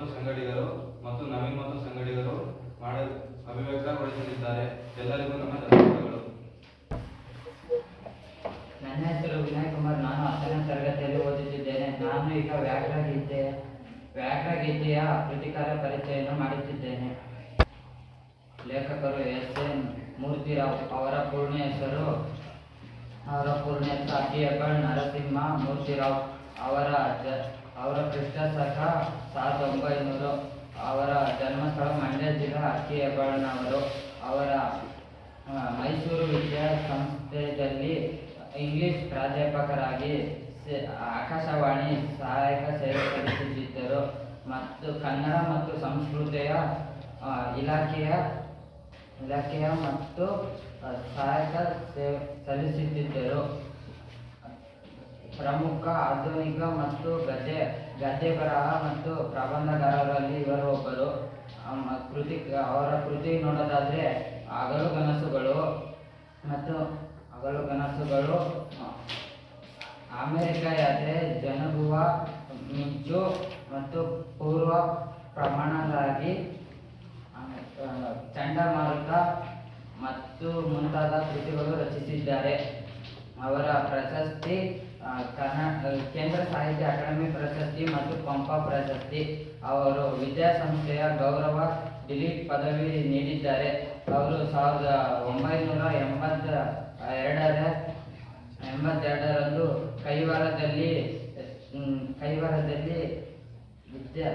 ಮತ್ತು ಸಂಗಡಿಗರು ಮತ್ತು ನವೀನ್ ಮತ್ತು ಸಂಗಡಿಗರು ಮಾಡ ಅಭಿವ್ಯಕ್ತಗೊಳಿಸಲಿದ್ದಾರೆ ಎಲ್ಲರಿಗೂ ನಮ್ಮ ಧನ್ಯವಾದಗಳು. ನನ್ನ ಹೆಸರು ವಿನಯ್ ಕುಮಾರ್ ನಾನು ಹತ್ತನೇ ತರಗತಿಯಲ್ಲಿ ಓದುತ್ತಿದ್ದೇನೆ. ನಾನು ಈಗ ವ್ಯಾಕರ ಗೀತೆಯ ವ್ಯಾಕರ ಗೀತೆಯ ಕೃತಿಕಾರ ಪರಿಚಯವನ್ನು ಮಾಡುತ್ತಿದ್ದೇನೆ. ಲೇಖಕರು ಎಸ್. ಎನ್. ಮೂರ್ತಿರಾವ್ ಅವರ ಪೂರ್ಣ ಹೆಸರು, ಅವರ ಪೂರ್ಣ ಹೆಸರು ಅಡ್ಡಿಯಬ್ಬಳ್ ನರಸಿಂಹ ಮೂರ್ತಿರಾವ್ ಅವರ ಅವರ ಸಹ ಸಾವಿರದ ಒಂಬೈನೂರು. ಅವರ ಜನ್ಮಸ್ಥಳ ಮಂಡ್ಯ ಜಿಲ್ಲಾ ಜಿಲ್ಲೆ ಅವರು. ಅವರ ಮೈಸೂರು ಮೈಸೂರು ವಿದ್ಯಾಸಂಸ್ಥೆಯಲ್ಲಿ ಇಂಗ್ಲಿಷ್ ಪ್ರಾಧ್ಯಾಪಕರಾಗಿ ಆಕಾಶವಾಣಿ ಸಹಾಯಕ ಸೇವೆ ಸಲ್ಲಿಸುತ್ತಿದ್ದರು. ಮತ್ತು ಕನ್ನಡ ಮತ್ತು ಸಂಸ್ಕೃತಿಯ ಇಲಾಖೆಯ ಇಲಾಖೆಯ ಮತ್ತು ಸಹಾಯಕ ಸೇವೆ ಸಲ್ಲಿಸುತ್ತಿದ್ದರು. ಪ್ರಮುಖ ಆಧುನಿಕ ಮತ್ತು ಗದ್ಯ ಗದ್ಯ ಬರಹ ಮತ್ತು ಪ್ರಬಂಧಗಾರರಲ್ಲಿ ಇವರು ಒಬ್ಬರು. ಕೃತಿ, ಅವರ ಕೃತಿ ನೋಡೋದಾದರೆ ಹಗಲು ಕನಸುಗಳು ಮತ್ತು ಹಗಲು ಕನಸುಗಳು. ಅಮೆರಿಕ ಯಾತ್ರೆ ಜನಗುವ ಮಿಂಚು ಮತ್ತು ಪೂರ್ವ ಪ್ರಮಾಣದಾಗಿ ಚಂಡಮಾರುತ ಮತ್ತು ಮುಂತಾದ ಕೃತಿಗಳು ರಚಿಸಿದ್ದಾರೆ. ಅವರ ಪ್ರಶಸ್ತಿ ಕೇಂದ್ರ ಸಾಹಿತ್ಯ ಅಕಾಡೆಮಿ ಪ್ರಶಸ್ತಿ ಮತ್ತು ಪಂಪ ಪ್ರಶಸ್ತಿ. ಅವರು ವಿದ್ಯಾಸಂಸ್ಥೆಯ ಗೌರವ ಡಿಲೀಟ್ ಪದವಿ ನೀಡಿದ್ದಾರೆ. ಅವರು ಸಾವಿರದ ಒಂಬೈನೂರ ಎಂಬತ್ತ ಎರಡರ, ಎಂಬತ್ತೆರಡರಂದು ಕೈವಾರದಲ್ಲಿ ಕೈವಾರದಲ್ಲಿ ವಿದ್ಯಾ,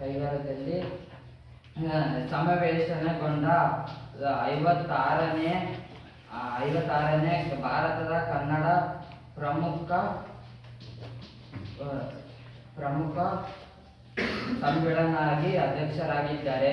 ಕೈವಾರದಲ್ಲಿ ಸಮಾವೇಶನಗೊಂಡ ಐವತ್ತಾರನೇ ಐವತ್ತಾರನೇ ಭಾರತದ ಕನ್ನಡ ಪ್ರಮುಖ ಪ್ರಮುಖ ಸಮ್ಮೇಳನಾಗಿ ಅಧ್ಯಕ್ಷರಾಗಿದ್ದಾರೆ.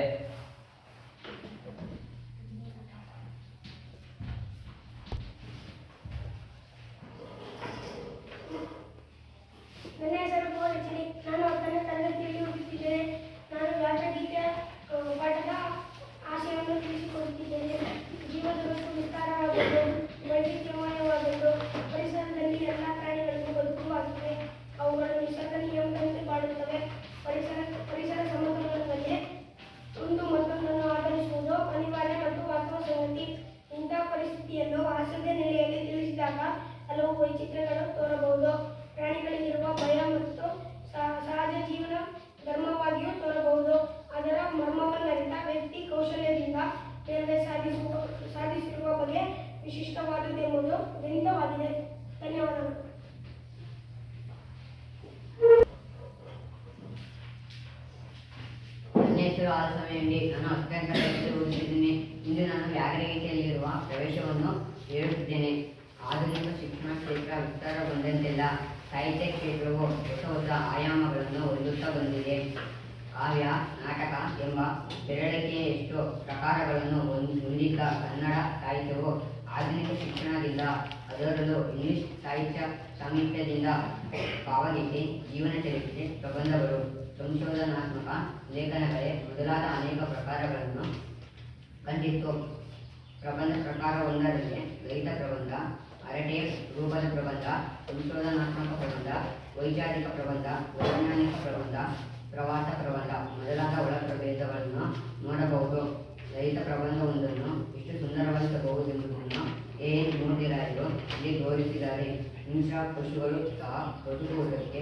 What is it? ಪ್ರಕಾರಗಳನ್ನು ಹೊಂದಿದ ಕನ್ನಡ ಸಾಹಿತ್ಯವು ಆಧುನಿಕ ಶಿಕ್ಷಣದಿಂದ ಅದರಲ್ಲೂ ಇಂಗ್ಲಿಷ್ ಸಾಹಿತ್ಯ ಸಾಮೀಪ್ಯದಿಂದ ಭಾವಗೀತೆ ಜೀವನ ಚರಿತ್ರೆ ಪ್ರಬಂಧಗಳು, ಸಂಶೋಧನಾತ್ಮಕ ಲೇಖನಗಳೇ ಮೊದಲಾದ ಅನೇಕ ಪ್ರಕಾರಗಳನ್ನು ಕಂಡಿತ್ತು. ಪ್ರಬಂಧ ಪ್ರಕಾರವೊಂದರಲ್ಲಿ ರೈತ ಪ್ರಬಂಧ ಅರಟೆ ರೂಪದ ಪ್ರಬಂಧ, ಸಂಶೋಧನಾತ್ಮಕ ಪ್ರಬಂಧ, ವೈಚಾರಿಕ ಪ್ರಬಂಧ, ವೈಜ್ಞಾನಿಕ ಪ್ರಬಂಧ, ಪ್ರವಾಸ ಪ್ರಬಂಧ ಮೊದಲಾದ ಒಳ ಪ್ರಭೇದಗಳನ್ನು ನೋಡಬಹುದು. ರೈತ ಪ್ರಬಂಧವೊಂದನ್ನು ಎಷ್ಟು ಸುಂದರವಾಗಿಸಬಹುದೆಂಬುದನ್ನು ಎನ್ ಮೂರ್ತಿರಾಯರು ಇಲ್ಲಿ ತೋರಿಸಿದ್ದಾರೆ ಹಿಂಸಾ ಪಶುಗಳು ಸಹ ಬದುಕುವುದಕ್ಕೆ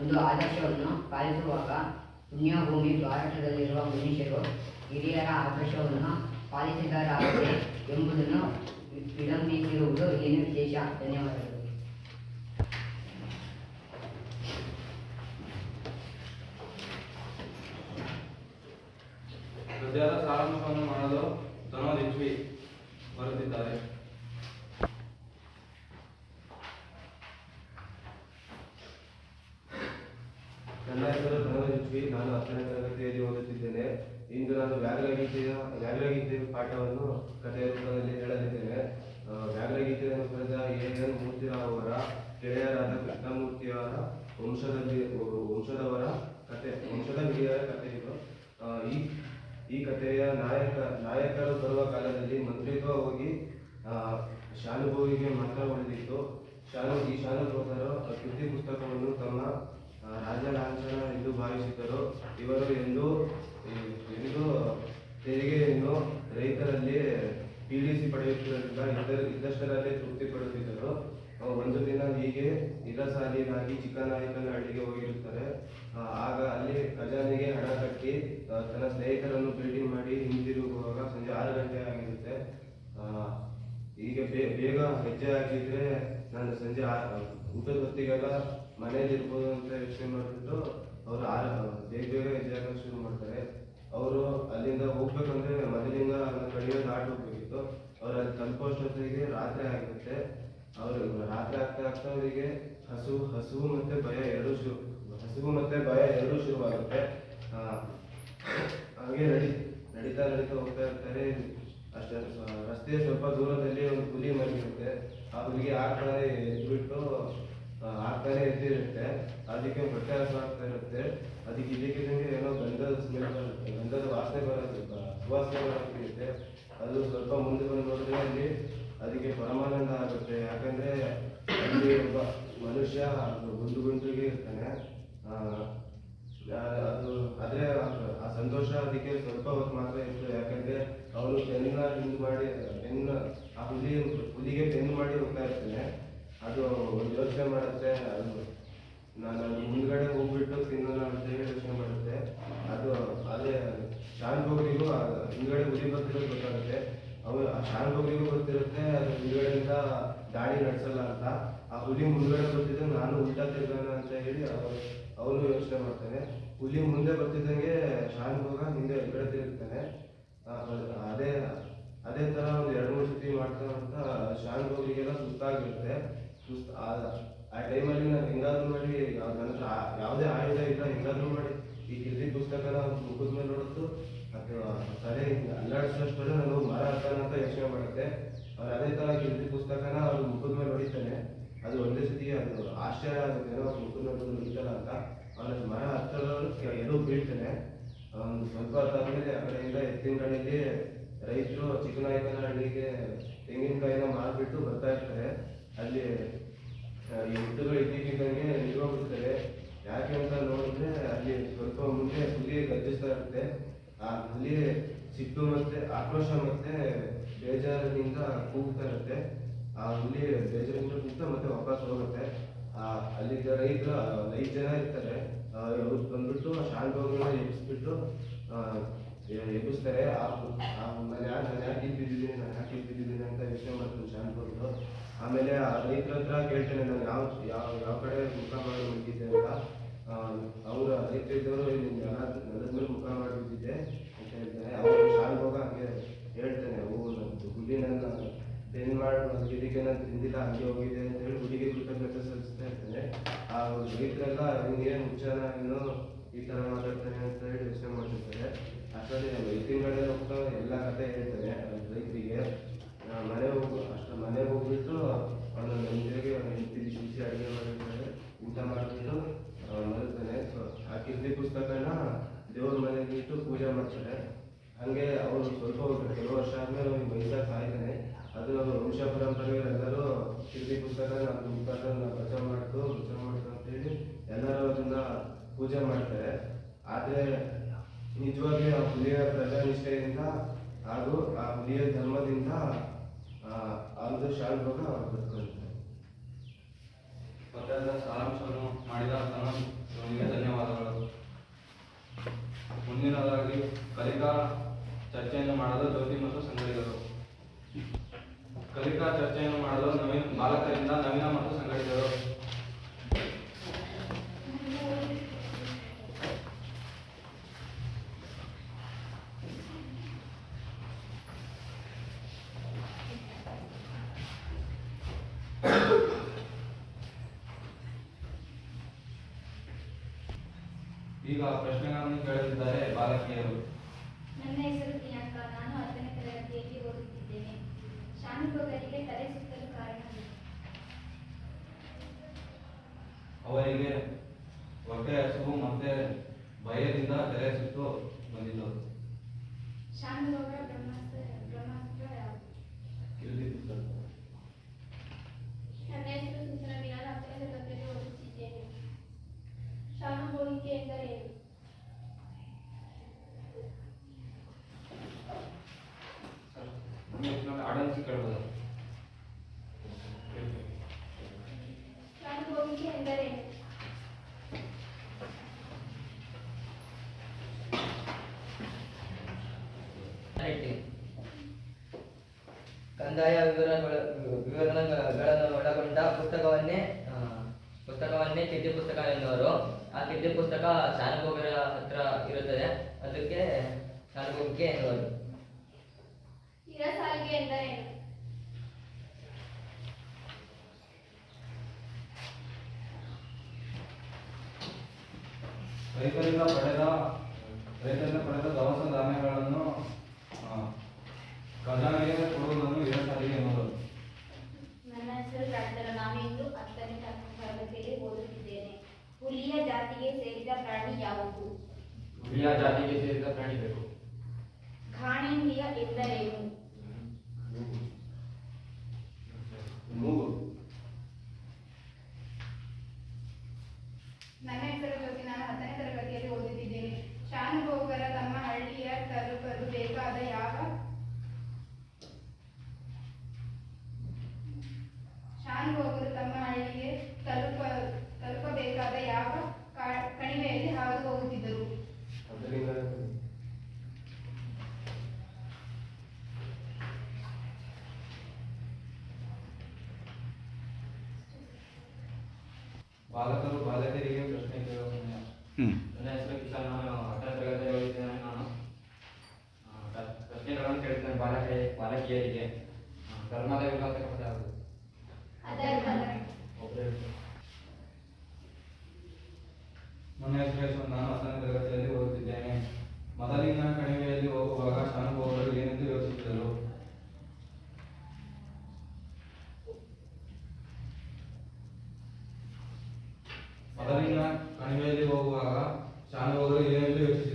ಒಂದು ಆದರ್ಶವನ್ನು ಪಾಲಿಸುವಾಗ ಪುಣ್ಯಭೂಮಿ ಭಾರತದಲ್ಲಿರುವ ಮನುಷ್ಯರು ಹಿರಿಯರ ಆದರ್ಶವನ್ನು ಪಾಲಿಸಿದ್ದಾರೆ ಎಂಬುದನ್ನು ವಿಳಂಬಿಸಿರುವುದು ಏನು ವಿಶೇಷ? ಧನ್ಯವಾದಗಳು ಗದ್ಯದ ಸಾರಾಂಶವನ್ನು ಮಾಡಲು ಧನೋದ್ ಎಚ್ ವಿ ಬರುತ್ತಿದ್ದಾರೆ ನನ್ನ ಹೆಸರು ಧನೋಜ್ ಎಚ್ ಪಿ ನಾನು ಹತ್ತನೇ ತರಗತಿಯಲ್ಲಿ ಓದುತ್ತಿದ್ದೇನೆ ಇಂದು ನಾನು ವ್ಯಾಘ್ರಗೀತೆಯ ವ್ಯಾಘ್ರಗೀತೆ ಪಾಠ ಪಾಠವನ್ನು ಕಥೆಯ ರೂಪದಲ್ಲಿ ಹೇಳಲಿದ್ದೇನೆ ಆ, ವ್ಯಾಘ್ರಗೀತೆಯನ್ನು ಬರೆದ ಎ ಎನ್ ಮೂರ್ತಿರಾವ್ ಅವರ ಗೆಳೆಯರಾದ ಕೃಷ್ಣಮೂರ್ತಿಯವರ ವಂಶದಲ್ಲಿ ವಂಶದವರ ಕತೆ ವಂಶದ ಹಿರಿಯರ ಕಥೆ ಇದು ಆ, ಈ ಈ ಕಥೆಯ ನಾಯಕ ನಾಯಕರು ಬರುವ ಕಾಲದಲ್ಲಿ ಮಂತ್ರಿತ್ವ ಹೋಗಿ ಆ, ಶಾನುಭೋಗಿಗೆ ಮಾತ್ರ ಉಳಿದಿತ್ತು. ಶಾನು ಈ ಶಾನುಭೋಗರು ಕೃತಿ ಪುಸ್ತಕವನ್ನು ತಮ್ಮ ರಾಜಲಾಂಛನ ರಾಜ ಲಾಂಛನ ಎಂದು ಭಾವಿಸಿದ್ದರು. ಇವರು ಎಂದು ಎಂದು ತೆರಿಗೆಯನ್ನು ರೈತರಲ್ಲಿ ಪೀಡಿಸಿ ಪಡೆಯುತ್ತಿದ್ದರಿಂದ ಇದ್ದರು ಇದ್ದಷ್ಟರಲ್ಲೇ ತೃಪ್ತಿ ಪಡುತ್ತಿದ್ದರು. ಒಂದು ದಿನ ಹೀಗೆ ನಿರಸಾಲಿನಾಗಿ ಚಿಕ್ಕನಾಯಕನ ಚಿಕ್ಕನಾಯಕನಹಳ್ಳಿಗೆ ಹೋಗಿರುತ್ತಾರೆ. ಆಗ ಅಲ್ಲಿ ಖಜಾನೆಗೆ ಹಣ ಕಟ್ಟಿ ತನ್ನ ಸ್ನೇಹಿತರನ್ನು ಭೇಟಿ ಮಾಡಿ ಹಿಂದಿರುಗುವಾಗ ಸಂಜೆ ಆರು ಗಂಟೆ ಆಗಿರುತ್ತೆ. ಈಗ ಬೇಗ ಹೆಜ್ಜೆ ಹಾಕಿದ್ರೆ ನಾನು ಸಂಜೆ ಊಟದ ಹೊತ್ತಿಗೆಲ್ಲ ಮನೇಲಿ ಇರ್ಬೋದು ಅಂತ ಯೋಚನೆ ಮಾಡಿಬಿಟ್ಟು ಅವರು ಆರು, ಬೇಗ ಬೇಗ ಹೆಜ್ಜೆ ಹಾಕಲು ಶುರು ಮಾಡ್ತಾರೆ. ಅವರು ಅಲ್ಲಿಂದ ಹೋಗ್ಬೇಕಂದ್ರೆ ಮೊದಲಿಂದ ಕಡಿಮೆ ದಾಟಿ ಹೋಗ್ಬೇಕಿತ್ತು. ಅವ್ರು ಅಲ್ಲಿ ತಲುಪೋಷ್ಟೊತ್ತಿಗೆ ರಾತ್ರಿ ಆಗಿರುತ್ತೆ. ಅವರು ರಾತ್ರಿ ಆಗ್ತಾ ಆಗ್ತಾ ಅವರಿಗೆ ಹಸು ಹಸು ಮತ್ತೆ ಭಯ ಎರಡು ಶುರು. ಹಸುವು ಮತ್ತೆ ಭಯ ಎರಡೂ ಶುರುವಾಗುತ್ತೆ. ಹಾಗೆ ನಡಿ, ನಡೀತಾ ನಡೀತಾ ಹೋಗ್ತಾ ಇರ್ತಾರೆ. ಅಷ್ಟೇ, ರಸ್ತೆಯ ಸ್ವಲ್ಪ ದೂರದಲ್ಲಿ ಒಂದು ಹುಲಿ ಮಲಗಿರುತ್ತೆ ಆ ಹುಲಿಗೆ ಆಗ್ತಾನೆ ಎದ್ಬಿಟ್ಟು ಆಗ್ತಾನೆ ಎದ್ದಿರುತ್ತೆ. ಅದಕ್ಕೆ ಹೊಟ್ಟೆ ಹಸು ಆಗ್ತಾ ಇರುತ್ತೆ. ಅದಕ್ಕೆ ಇದಕ್ಕಿದಂಗೆ ಏನೋ ಗಂಧದ ಸ್ಮೆಲ್ ಬರುತ್ತೆ. ಗಂಧದ ವಾಸನೆ ಬರುತ್ತೆ ಸುವಾಸನೆ ಬರುತ್ತೆ ಅದು ಸ್ವಲ್ಪ ಮುಂದೆ ಬಂದು ನೋಡಿದ್ರೆ ಅಲ್ಲಿ ಅದಕ್ಕೆ ಪರಮಾನಂದ ಆಗುತ್ತೆ. ಯಾಕಂದ್ರೆ ಅಲ್ಲಿ ಒಬ್ಬ ಮನುಷ್ಯ ಗುಂಡು ಗುಂಡಿಗೆ ಇರ್ತಾನೆ. ಅದು ಅದೇ ಆ- ಸಂತೋಷ ಅದಕ್ಕೆ ಸ್ವಲ್ಪ ಹೊತ್ತು ಮಾತ್ರ ಇತ್ತು. ಯಾಕಂದ್ರೆ ಅವನು ಪೆನ್ನ ಹಿಂಗ್ ಮಾಡಿ ಪೆನ್ ಆ ಹುಲಿ, ಹುಲಿಗೆ ಪೆನ್ ಮಾಡಿ ಹೋಗ್ತಾ ಅದು ಯೋಚನೆ ಮಾಡುತ್ತೆ. ಅದು ನಾನು ಮುಂದ್ಗಡೆ ಹೋಗ್ಬಿಟ್ಟು ತಿನ್ನೋಣ ಅಂತ ಹೇಳಿ ಯೋಚನೆ ಮಾಡುತ್ತೆ. ಅದು ಅದೇ ಶಾನ್ಭೋಗಿಗೂ ಹಿಂದ್ಗಡೆ ಹುಲಿ ಬರ್ತಿರೋದು ಗೊತ್ತಾಗುತ್ತೆ. ಅವು ಆ ಶಾನ್ಭೋಗಿಗೂ ಗೊತ್ತಿರುತ್ತೆ, ಅದು ಹಿಂದ್ಗಡೆಯಿಂದ ದಾಳಿ ನಡೆಸಲ್ಲ ಅಂತ. ಆ ಹುಲಿ ಮುಂದ್ಗಡೆ ಬರ್ತಿದ್ರೆ ನಾನು ಉಲ್ಟಾ ತಿರ್ಗೋಣ ಅಂತ ಹೇಳಿ ಅವನು ಅವನು ಯೋಚನೆ ಮಾಡ್ತಾನೆ ಹುಲಿ ಮುಂದೆ ಬರ್ತಿದ್ದಂಗೆ ಶಾನ್ಭೋಗ ಹಿಂದೆ ತಿರುಗ್ತಾನೆ ಅದೇ ಅದೇ ತರ ಒಂದು ಎರಡು ಮೂರು ಸತಿ ಮಾಡ್ತಾ ಮಾಡ್ತಾ ಹೋಗಿಗೆಲ್ಲ ಸುಸ್ತಾಗಿರುತ್ತೆ. ಸುಸ್ತ, ಆ ಟೈಮಲ್ಲಿ ನಾನು ಹಿಂಗಾದ್ರೂ ಮಾಡಿ ನನ್ನ ಯಾವುದೇ ಆಯುಧ ಇಲ್ಲ, ಹಿಂಗಾದ್ರೂ ಮಾಡಿ, ಈ ಕಿರ್ದಿ ಪುಸ್ತಕನ ಮುಖದ ಮೇಲೆ ನೋಡುತ್ತು ಅಥವಾ ತಲೆ ಅಲ್ಲಾಡಿಸೋಷ್ಟರಲ್ಲಿ ನಾನು ಮರ ಯೋಚನೆ ಮಾಡುತ್ತೆ. ಅವ್ರು ಅದೇ ತರ ಕಿರ್ದಿ ಪುಸ್ತಕನ ಅವ್ರು ಮುಖದ ಮೇಲೆ ಹೊಡಿತಾನೆ. ಅದು ಒಂದೇ ಸತಿ ಅದು ಆಶ್ಚರ್ಯ ಆಗುತ್ತೆ ಏನೋ ಅಂತ. ಅವನ ಮರ ಹತ್ತಿರ ಎಲ್ಲೂ ಬೀಳ್ತಾನೆ. ಸ್ವಲ್ಪ ಹೊತ್ತಾದ್ಮೇಲೆ ಆ ಕಡೆಯಿಂದ ಎತ್ತಿನ ಗಾಡಿಯಲ್ಲಿ ರೈತರು ಚಿಕ್ಕನಾಯಕನಹಳ್ಳಿಗೆ ತೆಂಗಿನಕಾಯಿನ ಮಾರ್ಬಿಟ್ಟು ಬರ್ತಾ ಇರ್ತಾರೆ. ಅಲ್ಲಿ ಹುಟ್ಟುಗಳು ಇದ್ದಕ್ಕಿದ್ದಂಗೆ ನಿಂತ್ಕೊಂಡ್ಬಿಡ್ತಾರೆ ಯಾಕೆ ಅಂತ ನೋಡಿದ್ರೆ ಅಲ್ಲಿ ಸ್ವಲ್ಪ ಮುಂದೆ ಹುಲಿ ಗರ್ಜಿಸ್ತಾ ಇರುತ್ತೆ. ಆ ಹುಲಿ ಸಿಟ್ಟು ಮತ್ತೆ ಆಕ್ರೋಶ ಮತ್ತೆ ಬೇಜಾರಿನಿಂದ ಕೂಗ್ತಾ ಇರುತ್ತೆ. ಆ ಹುಲಿ ಬೇಜಾರಿಂದ ಮತ್ತೆ ವಾಪಸ್ ಹೋಗುತ್ತೆ. ಆ, ಅಲ್ಲಿದ್ದ ರೈತರು ಐದು ಜನ ಇರ್ತಾರೆ. ಅವ್ರು ಬಂದ್ಬಿಟ್ಟು ಶಾಂತವ್ರನ್ನ ಎಬ್ಬಿಸ್ಬಿಟ್ಟು ಎಬ್ಬಿಸ್ತಾರೆ. ಆ ಆ ನಾನು ಯಾಕೆ ಬಿದ್ದಿದ್ದೀನಿ ನಾನು ಯಾಕೆ ಇದ್ದಿದ್ದೀನಿ ಅಂತ ಯೋಚನೆ ಮಾಡ್ತೀನಿ ಶಾಂತವ್ರದ್ದು ಆಮೇಲೆ ಆ ರೈತರ ಹತ್ರ ಕೇಳ್ತೇನೆ, ನಾನು ಯಾವ ಯಾವ ಯಾವ ಕಡೆ ಮುಖ ಮಾಡಿ ಬಿದ್ದಿದ್ದೆ ಅಂತ? ಅವರ ರೈತರು ಇದ್ದವರು ನೆಲದ ಮೇಲೆ ಮುಖ ಮಾಡಿ ಬಿದ್ದಿದ್ದೆ ಅಂತ ಹೇಳ್ತಾರೆ. ಅವರು ಶಾಂತೋಗ ಹಂಗೆ ಹೇಳ್ತಾರೆ. ಹುಲಿ ನನ್ನ ಬೆನ್ ಮಾಡಿ ಇದಕ್ಕೆ ನಾನು ತಿಂದಿಲ್ಲ, ಹಂಗೆ ಹೋಗಿದೆ ಅಂತ ಹೇಳಿ ಹುಡುಗಿ ಕೃತಜ್ಞತೆ ಸಲ್ಲಿಸ್ತಾ ಇರ್ತೇನೆ ಆ ರೈತರೆಲ್ಲ ಏನು ಉಚ್ಚಾರ, ಏನೋ ಈ ತರ ಮಾತಾಡ್ತಾನೆ ಅಂತ ಹೇಳಿ ಯೋಚನೆ ಮಾಡ್ತಿರ್ತಾರೆ. ಅಷ್ಟರಲ್ಲಿ ರೈತಿನ ಹೋಗ್ತಾ ಎಲ್ಲ ಕತೆ ಹೇಳ್ತಾರೆ. ರೈತರಿಗೆ ಮನೆ ಹೋಗು, ಅಷ್ಟು ಮನೆಗೆ ಹೋಗ್ಬಿಟ್ಟು ಅವನು ಅವನ ಹೆಂಡತಿ ಬಿಸಿ ಅಡುಗೆ ಮಾಡಿರ್ತಾರೆ ಊಟ ಮಾಡಿಬಿಟ್ಟು ಮಲಗ್ತಾನೆ. ಸೊ ಆ ಕಿರ್ದಿ ಪುಸ್ತಕನ ದೇವ್ರ ಮನೆಗೆ ಇಟ್ಟು ಪೂಜೆ ಮಾಡ್ತಾರೆ ಹಂಗೆ ಅವರು ಸ್ವಲ್ಪ ಕೆಲವು ವರ್ಷ ಆದ್ಮೇಲೆ ಅವ್ನಿಗೆ ವಯಸ್ಸಾಗಿ ಸಾಯ್ತಾನೆ ಅದು ವಂಶ ಪರಂಪರೆಗಳೆಲ್ಲರೂ ಕಿರ್ದಿ ಪುಸ್ತಕ ನಮ್ಮ ಮುಖಾಂತರ ಪ್ರಚಾರ ಮಾಡ್ತು ಪ್ರಚಾರ ಮಾಡ್ತು ಅಂತೇಳಿ ಎಲ್ಲರೂ ಅದನ್ನ ಪೂಜೆ ಮಾಡ್ತಾರೆ. ಆದರೆ ನಿಜವಾಗಿ ಆ ಹುಲಿಯ ಪ್ರಜಾನಿಷ್ಠೆಯಿಂದ ಹಾಗೂ ಆ ಹುಲಿಯ ಧರ್ಮದಿಂದ, ಆ ಒಂದು ಶಾಲ್ಭೋಗ ಬದುಕೊಂಡಿದ್ದಾರೆ ಪತ್ರದ ಸಾರಾಂಶವನ್ನು ಮಾಡಿದ ತಮಗೆ ಧನ್ಯವಾದಗಳು. ಮುಂದಿನದಾಗಿ ಕಲಿಕಾ ಚರ್ಚೆಯನ್ನು ಮಾಡಲು ಜ್ಯೋತಿ ಮತ್ತು ಸಂಗಡಿಗರು. ಕಲಿಕಾ ಚರ್ಚೆಯನ್ನು ಮಾಡಲು ನವೀನ್ ಬಾಲಕರಿಂದ ನವೀನ ಮತ್ತು ಸಂಘಟಿತರು. ಈಗ ಪ್ರಶ್ನೆಗಳನ್ನು ಕೇಳಲಿದ್ದಾರೆ ಬಾಲಕಿಯರು. ನನ್ನ ಹೆಸರು ಪ್ರಿಯಾಂಕಾ. ನಾನು ಹತ್ತನೇ ಶಾನುಭೋಗರಿಗೆ ತಲೆ ಸುತ್ತಲು ಕಾರಣವಿದೆ ಅವರಿಗೆ ಹೊಟ್ಟೆ ಹಸುವು ಮತ್ತೆ ಭಯದಿಂದ ತಲೆ ಸುತ್ತು ಬಂದಿತು ಶಾನುಭೋಗ ಬ್ರಹ್ಮಾಸ್ತ್ರ ಬ್ರಹ್ಮಾಸ್ತ್ರ ನನ್ನ ಹೆಸರು ಸುಂದರ ವಿನಾಲ ಹತ್ತಿರದ ಬಗ್ಗೆ ಓದುತ್ತಿದ್ದೇನೆ ಶಾನುಭೋಗಿಕೆ ಎಂದರೇನು ಕಂದಾಯ ವಿವರಗಳ ವಿವರಣಗಳನ್ನು ಒಳಗೊಂಡ ಪುಸ್ತಕವನ್ನೇ ಆ, ಪುಸ್ತಕವನ್ನೇ ಕಿದ್ದೆ ಪುಸ್ತಕ ಎನ್ನುವರು. ಆ ಕಿದ್ದೆ ಪುಸ್ತಕ ಶಾನುಭೋಗರ ಹತ್ರ ಇರುತ್ತದೆ. ಅದಕ್ಕೆ ಶಾನುಭೋಗಿಕೆ ಎನ್ನುವರು. जाने के लिए બાળકનો બાળકે રહ્યો પ્રશ્ન કર્યો મને ಕಣಿವೆಯಲ್ಲಿ ಹೋಗುವಾಗ ಶಾನುಭೋಗರು ಏನೆಂದು ಯೋಚಿಸಿದರು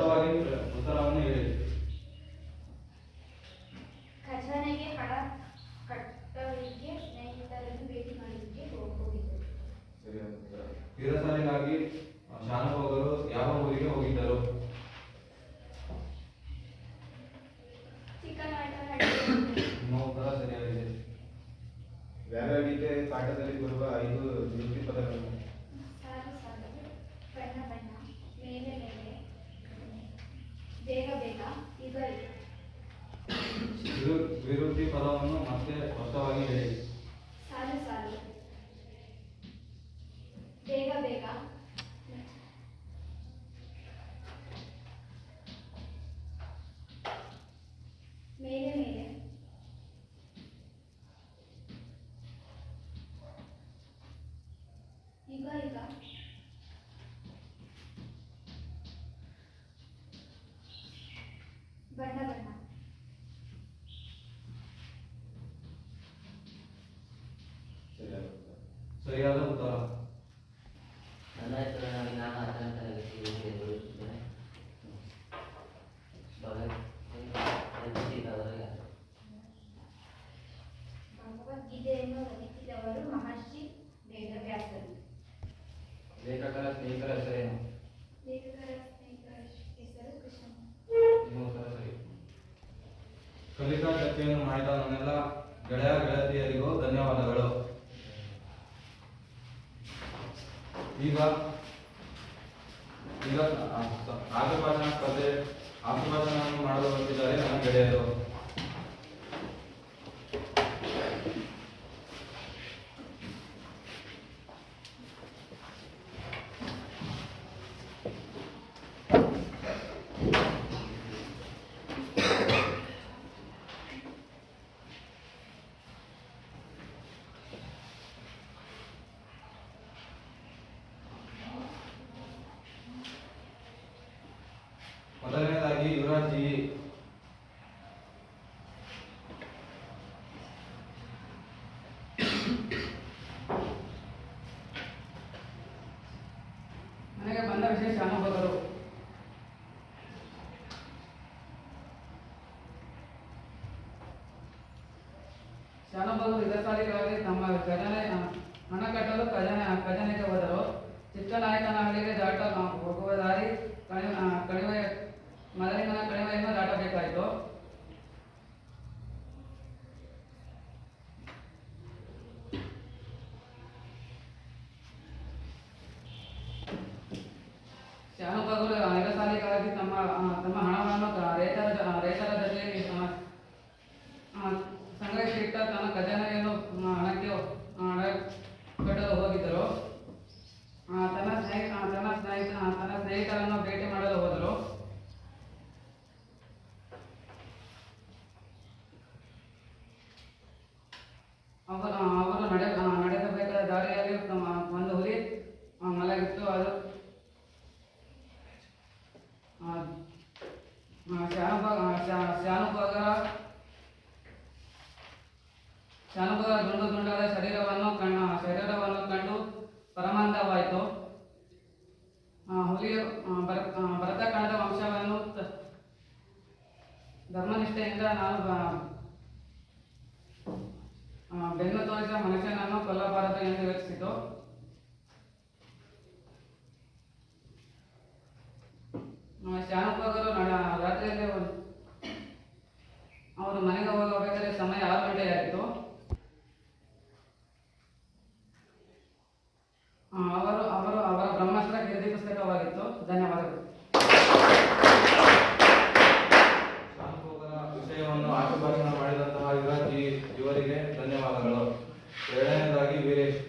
दत्तावाडी प्रसारावने ಸರಿಯಾದ ಉತ್ತರ ನನ್ನ ಹೆಸರು ನಾನು ನಾನು ಹತ್ತನೇ ತರಗತಿಯಲ್ಲಿ ಓದುತ್ತಿದ್ದೇನೆ ಭಗವದ್ಗೀತೆಯವರು ಯಾರು ಭಗವದ್ಗೀತೆಯನ್ನು ರಚಿಸಿದವರು ಮಹರ್ಷಿ ವೇದವ್ಯಾಸರು ಲೇಖಕರ ಸ್ನೇಹಿತರ ಹೆಸರೇನು ಲೇಖಕರ ಸ್ನೇಹಿತರ ಹೆಸರು ಕೃಷ್ಣ ನಿಮ್ಮ ಉತ್ತರ ಸರಿ ಕಲಿಕಾ ಚರ್ಚೆಯನ್ನು ಮಾಡಿದ ನನ್ನೆಲ್ಲ ಗೆಳೆಯ ಗೆಳತಿಯರಿಗೂ ಧನ್ಯವಾದಗಳು ಈಗ ಈಗ ರಾಜಭಾಷಣ ಸ್ಪರ್ಧೆ ಆಶೀರ್ವಾದವನ್ನು ಮಾಡಲು ಬಂದಿದ್ದಾರೆ ನನ್ನ ಗೆಳೆಯರು. ವಿಶೇಷ ಅನುಭವಗಳು ಶಾನುಭವರು ಇದಕ್ಕಾಗಿ ತಮ್ಮ ಖಜಾನೆ ಹಣ ಕಟ್ಟಲು ಖಜಾನೆ ಖಜಾನೆಗೆ ಹೋದರು ಚಿಕ್ಕನಾಯಕನಹಳ್ಳಿಗೆ ದಾಟ ಹೋಗುವ ದಾರಿ ಕಣಿವೆ ಕಣಿವೆ ಮದಲಿಂಗನ ಕಣಿವೆಯನ್ನು ದಾಟಬೇಕಾಯಿತು ಶಾನುಭಾಗರು ನೆಲಸಾಲಿಗಾಗಿ ತಮ್ಮ ಆ, ತಮ್ಮ ಹಣವನ್ನು ಕ- ರೈತರ ಜ- ರೈತರ ಜೊತೆ ಆ, ಆ, ಸಂಗ್ರಹಿಸಿಟ್ಟ ತನ್ನ ಖಜಾನೆಯನ್ನು ಆ, ಹಣಕ್ಕೆ ಆ, ಹಣ ಕಟ್ಟಲು ಹೋಗಿದ್ದರು ಆ, ತನ್ನ ಸ್ನೇಹಿತ ಆ, ತನ್ನ ಸ್ನೇಹಿತ ಆ, ತನ್ನ ಸ್ನೇಹಿತರನ್ನು ಭೇಟಿ ಮಾಡಲು ಹೋದರು ಅವರು ಅವರು ನಡೆ ಆ, ನಡೆಸಬೇಕಾದ ದಾರಿಯಲ್ಲಿ ತಮ್ಮ ಒಂದು ಹುಲಿ ಆ, ಮಲಗಿತ್ತು ಅದು ಆ, ಆ, ಶಾನುಭಾಗ ಆ, ಶಾ- ಶಾನುಭಾಗರ ಶಾನುಭಾಗರ ದುಂಡು ದುಂಡಾದ ಶರೀರವನ್ನು ಕಣ್ಣ ಶರೀರವನ್ನು ಕಂಡು ಪರಮಾನಂದವಾಯಿತು ಆ, ಹುಲಿಯು ಆ, ಭರ ಆ, ಭರತ ಕಣದ ವಂಶವನ್ನು ತ- ಧರ್ಮನಿಷ್ಠೆಯಿಂದ ನಾನು ಬ- ಆ, ಬೆನ್ನು ತೋರಿಸಿದ ಮನುಷ್ಯನನ್ನು ಕೊಲ್ಲಬಾರದು ಎಂದು ಯೋಚಿಸಿತು ಆ, ಶಾನುಭಾಗರು ನಡ ರಾತ್ರಿಯಲ್ಲಿ ಒಂದು- ಅವರು ಮನೆಗೆ ಹೋಗಬೇಕಾದ್ರೆ ಸಮಯ ಆರು ಗಂಟೆಯಾಗಿತ್ತು ಆ, ಅವರು ಅವರು ಅವರ ಬ್ರಹ್ಮಾಸ್ತ್ರ ಕೀರ್ತಿ ಪುಸ್ತಕವಾಗಿತ್ತು ಧನ್ಯವಾದಗಳು ಶಾನುಭೋಗರ ವಿಷಯವನ್ನು ಆಶೀರ್ವಾದನ ಮಾಡಿದಂತಹ ಯುವರಾಜ್ ಜಿ ಇವರಿಗೆ ಧನ್ಯವಾದಗಳು ಎರಡನೇದಾಗಿ ವೀರೇಶ್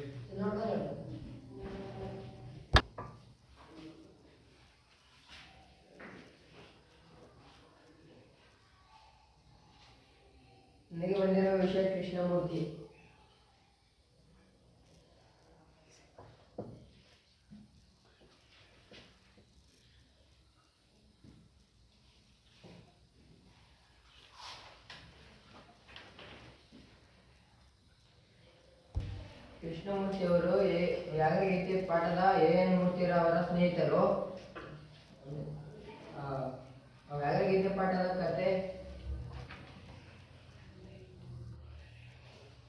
ನನಗೆ ಬಂದಿರೋ ವಿಷಯ ಕೃಷ್ಣಮೂರ್ತಿ ಕೃಷ್ಣಮೂರ್ತಿಯವರು ಯಾಗಗೀತೆ ಪಾಠದ ಎ ಎನ್ ಮೂರ್ತಿರವರ ಸ್ನೇಹಿತರು. ವ್ಯಾಗಗೀತೆ ಪಾಠದ ಕತೆ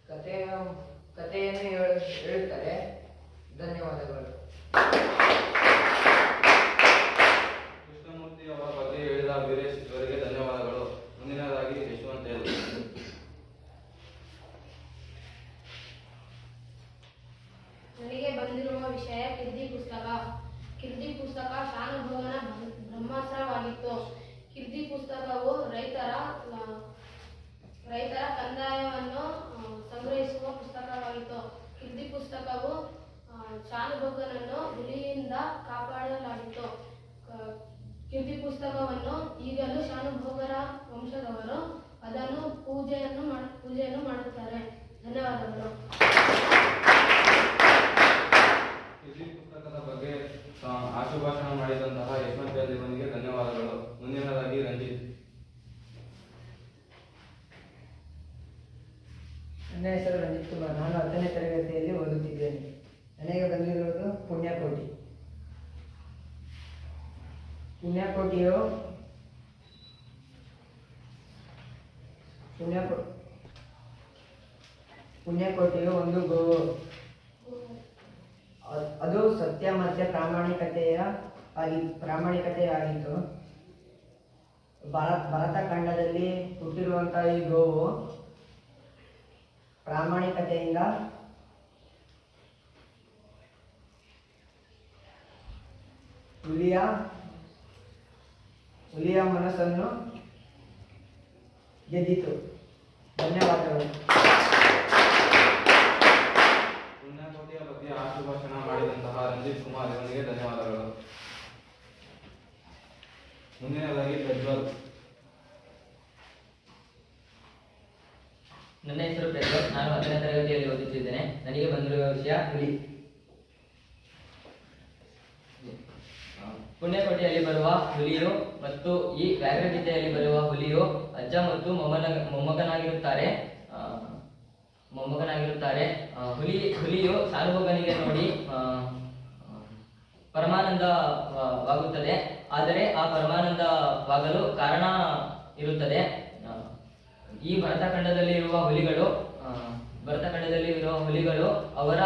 ಕಥೆಯ ಕಥೆಯನ್ನು ಹೇಳು- ಹೇಳುತ್ತಾರೆ. ಧನ್ಯವಾದಗಳು ಕೃಷ್ಣಮೂರ್ತಿ ಅವರ ಬಗ್ಗೆ ಹೇಳಿದ ವೀರೇಶ್ ಇವರಿಗೆ ಧನ್ಯವಾದಗಳು ಮುಂದಿನದಾಗಿ ಯಶವಂತ್ ಎಲ್ ನನಗೆ ಬಂದಿರುವ ವಿಷಯ ಕಿರ್ದಿ ಪುಸ್ತಕ. ಕಿರ್ದಿ ಪುಸ್ತಕ ಶಾನುಭವನ ಬ್ರಹ್ಮ- ಬ್ರಹ್ಮಾಸ್ತ್ರವಾಗಿತ್ತು. ಕಿರ್ದಿ ಪುಸ್ತಕವು ರೈತರ ರೈತರ ಕಂದಾಯವನ್ನು ಸಂಗ್ರಹಿಸುವ ಪುಸ್ತಕವಾಗಿತ್ತು. ಕಿರ್ದಿ ಪುಸ್ತಕವು ಶಾನುಭೋಗನನ್ನು ಹುಲಿಯಿಂದ ಕಾಪಾಡಲಾಗಿತ್ತು. ಕಿರ್ದಿ ಪುಸ್ತಕವನ್ನು ಈಗಲೂ ಶಾನುಭೋಗರ ವಂಶದವರು ಅದನ್ನು ಪೂಜೆಯನ್ನು ಪೂಜೆಯನ್ನು ಮಾಡುತ್ತಾರೆ. ಧನ್ಯವಾದಗಳು. ಕೃಷಿ ಪುಸ್ತಕದ ಬಗ್ಗೆ ಆಶುಭಾಷಣ ಮಾಡಿದಂತಹ ಯಶವಂತ ದೇವನಿಗೆ ಧನ್ಯವಾದಗಳು. ಮುಂದಿನದಾಗಿ ರಂಜಿತ್. ನನ್ನ ಹೆಸರು ರಂಜಿತ್ ಕುಮಾರ್. ನಾನು ಹತ್ತನೇ ತರಗತಿಯಲ್ಲಿ ಓದುತ್ತಿದ್ದೇನೆ. ನನಗೆ ಬಂದಿರುವುದು ಪುಣ್ಯಕೋಟಿ. ಪುಣ್ಯಕೋಟಿಯು ಪುಣ್ಯಕೋ ಪುಣ್ಯಕೋಟಿಯು ಒಂದು ಗೋವು ಅದ್- ಸತ್ಯ ಮತ್ತು ಪ್ರಾಮಾಣಿಕತೆಯ ಆಗಿ ಪ್ರಾಮಾಣಿಕತೆಯಾಗಿತ್ತು ಭಾರತ, ಭರತ ಖಂಡದಲ್ಲಿ ಹುಟ್ಟಿರುವಂತಹ ಈ ಗೋವು ಪ್ರಾಮಾಣಿಕತೆಯಿಂದ ಹುಲಿಯ ಹುಲಿಯ ಮನಸ್ಸನ್ನು ಗೆದ್ದಿತು. ಧನ್ಯವಾದಗಳು. ಪುಣ್ಯಕೋಟಿಯ ಬಗ್ಗೆ ಆಶುಭಾಷಣ ಮಾಡಿದಂತಹ ರಂಜಿತ್ ಕುಮಾರ್ ಇವನಿಗೆ ಧನ್ಯವಾದಗಳು. ಮುಂದಿನದಾಗಿ ಪ್ರಜ್ವಲ್. ನನ್ನ ಹೆಸರು ಪ್ರಜ್ವಲ್. ನಾನು ಹತ್ತನೇ ತರಗತಿಯಲ್ಲಿ ಓದುತ್ತಿದ್ದೇನೆ. ನನಗೆ ಬಂದಿರುವ ವಿಷಯ ಹುಲಿ. ಪುಣ್ಯಕೋಟೆಯಲ್ಲಿ ಬರುವ ಹುಲಿಯು ಮತ್ತು ಈ ವ್ಯಾಘ್ರಗೀತೆಯಲ್ಲಿ ಬರುವ ಹುಲಿಯು ಅಜ್ಜ ಮತ್ತು ಮೊಮ್ಮನ ಮೊಮ್ಮಗನಾಗಿರುತ್ತಾರೆ. ಮೊಮ್ಮಗನಾಗಿರುತ್ತಾರೆ. ಹುಲಿ, ಹುಲಿಯು ಸಾರ್ವಭೌಮನಿಗೆ ನೋಡಿ ಪರಮಾನಂದವಾಗುತ್ತದೆ. ಆದರೆ ಆ ಪರಮಾನಂದವಾಗಲು ಕಾರಣ ಇರುತ್ತದೆ. ಈ ಭರತಖಂಡದಲ್ಲಿ ಇರುವ ಹುಲಿಗಳು ಭರತಖಂಡದಲ್ಲಿ ಇರುವ ಹುಲಿಗಳು ಅವರ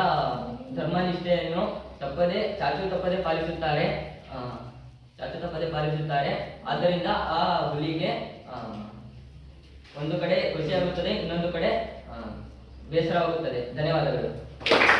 ಧರ್ಮನಿಷ್ಠೆಯನ್ನು ತಪ್ಪದೆ, ಚಾಚು ತಪ್ಪದೆ ಪಾಲಿಸುತ್ತಾರೆ. ಚಾಚು ತಪ್ಪದೆ ಪಾಲಿಸುತ್ತಾರೆ. ಆದ್ದರಿಂದ ಆ ಹುಲಿಗೆ ಒಂದು ಕಡೆ ಖುಷಿಯಾಗುತ್ತದೆ ಇನ್ನೊಂದು ಕಡೆ ಬೇಸರವಾಗುತ್ತದೆ. ಧನ್ಯವಾದಗಳು.